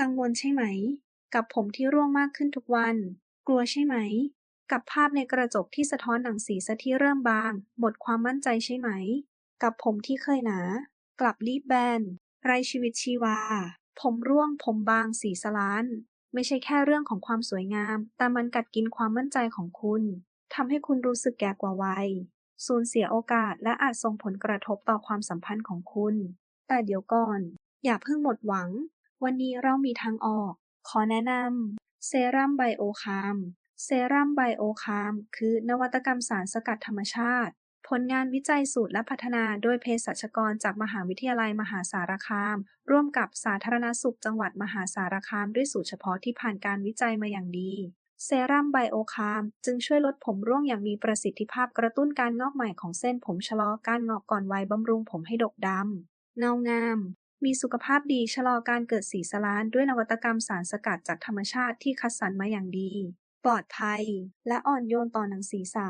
กังวลใช่ไหม กับผมที่ร่วงมากขึ้นทุกวัน กลัวใช่ไหม กับภาพในกระจกที่สะท้อนหนังสีซะที่เริ่มบาง หมดความมั่นใจใช่ไหม กับผมที่เคยหนา กลับรีบแบน ไรชีวิตชีวา ผมร่วงผมบางสีสลาน ไม่ใช่แค่เรื่องของความสวยงาม แต่มันกัดกินความมั่นใจของคุณทำให้คุณรู้สึกแก่กว่าวัย สูญเสียโอกาสและอาจส่งผลกระทบต่อความสัมพันธ์ของคุณ แต่เดี๋ยวก่อน อย่าเพิ่งหมดหวัง วันนี้เรามีทางออก ขอแนะนำ เซรั่มไบโอคามเซรั่มไบโอคามคือนวัตกรรมสารสกัดธรรมชาติ ผลงานวิจัยสูตรและพัฒนาโดยเภสัชกรจากมหาวิทยาลัยมหาสารคาม ร่วมกับสาธารณสุขจังหวัดมหาสารคามด้วยสูตรเฉพาะที่ผ่านการวิจัยมาอย่างดีเซรั่มไบโอคามจึงช่วยลดผมร่วงอย่างมีประสิทธิภาพกระตุ้นการงอกใหม่ของเส้นผมชะลอการงอกก่อนวัยบำรุงผมให้ดกดำ เงางาม มีสุขภาพดีชะลอการเกิดสีสลานด้วยนวัตกรรมสารสกัดจากธรรมชาติที่คัดสรรมาอย่างดี ปลอดภัย และอ่อนโยนต่อหนังศีรษะ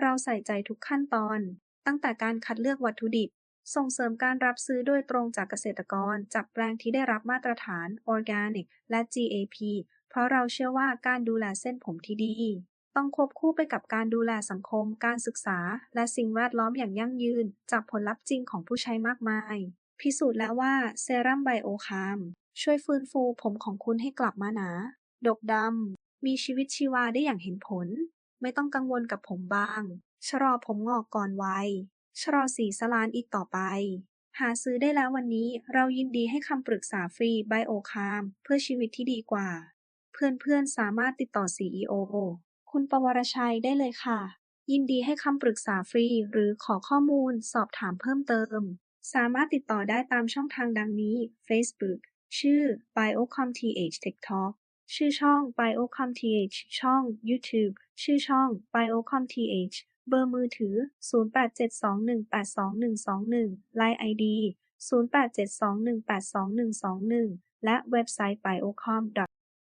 เราใส่ใจทุกขั้นตอน ตั้งแต่การคัดเลือกวัตถุดิบ ส่งเสริมการรับซื้อโดยตรงจากเกษตรกร จากแปลงที่ได้รับมาตรฐาน Organic และ GAP เพราะเราเชื่อว่าการดูแลเส้นผมที่ดี ต้องควบคู่ไปกับการดูแลสังคม การศึกษา และสิ่งแวดล้อมอย่างยั่งยืน จากผลลัพธ์จริงของผู้ใช้มากมาย พิสูจน์แล้วว่าเซรั่มไบโอคามช่วยฟื้นฟูผมของคุณให้กลับมาหนา ดกดำ มีชีวิตชีวาได้อย่างเห็นผล ไม่ต้องกังวลกับผมบาง ชะลอผมงอกก่อนวัย ชะลอสีสลานอีกต่อไป หาซื้อได้แล้ววันนี้เรายินดีให้คำปรึกษาฟรีไบโอคามเพื่อชีวิตที่ดีกว่า เพื่อนๆสามารถติดต่อ CEO คุณปวรชัยได้เลยค่ะ ยินดีให้คำปรึกษาฟรีหรือขอข้อมูลสอบถามเพิ่มเติม สามารถติดต่อได้ตามช่องทางดังนี้ Facebook ชื่อ Biocom TH Tech Talk ชื่อช่อง Biocom TH ช่อง YouTube ชื่อช่อง Biocom TH เบอร์มือถือ 0872182121 Line ID 0872182121 และเว็บไซต์ biocom